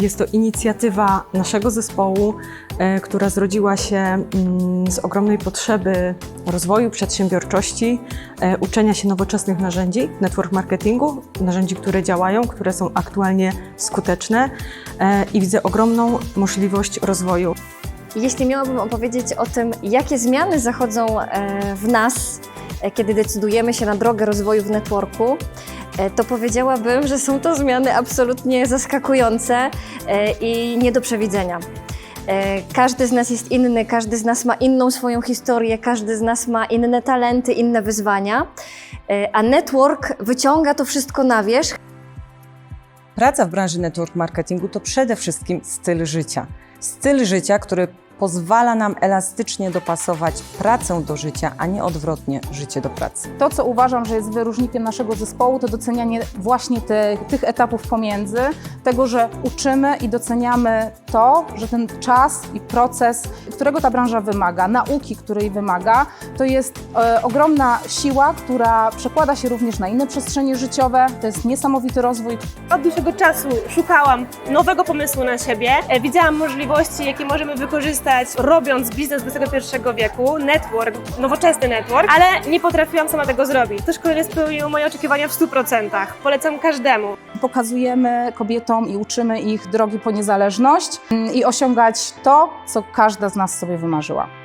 Jest to inicjatywa naszego zespołu, e, która zrodziła się mm, z ogromnej potrzeby rozwoju przedsiębiorczości, e, uczenia się nowoczesnych narzędzi network marketingu, narzędzi, które działają, które są aktualnie skuteczne e, i widzę ogromną możliwość rozwoju. Jeśli miałabym opowiedzieć o tym, jakie zmiany zachodzą w nas, kiedy decydujemy się na drogę rozwoju w networku, to powiedziałabym, że są to zmiany absolutnie zaskakujące e, i nie do przewidzenia. E, Każdy z nas jest inny, każdy z nas ma inną swoją historię, każdy z nas ma inne talenty, inne wyzwania, e, a network wyciąga to wszystko na wierzch Praca w branży network marketingu to przede wszystkim styl życia. Styl życia, który pozwala nam elastycznie dopasować pracę do życia, a nie odwrotnie życie do pracy. To, co uważam, że jest wyróżnikiem naszego zespołu, to docenianie właśnie te, tych etapów pomiędzy, tego, że uczymy i doceniamy to, że ten czas i proces, którego ta branża wymaga, nauki, której wymaga, to jest e, ogromna siła, która przekłada się również na inne przestrzenie życiowe. To jest niesamowity rozwój, Od dłuższego czasu szukałam nowego pomysłu na siebie. E, Widziałam możliwości, jakie możemy wykorzystać robiąc biznes XXI wieku, network, nowoczesny network, ale nie potrafiłam sama tego zrobić. To szkolenie spełniło moje oczekiwania w 100%. Polecam każdemu. pokazujemy kobietom i uczymy ich drogi po niezależność mm, i osiągać to, co każda z nas sobie wymarzyła.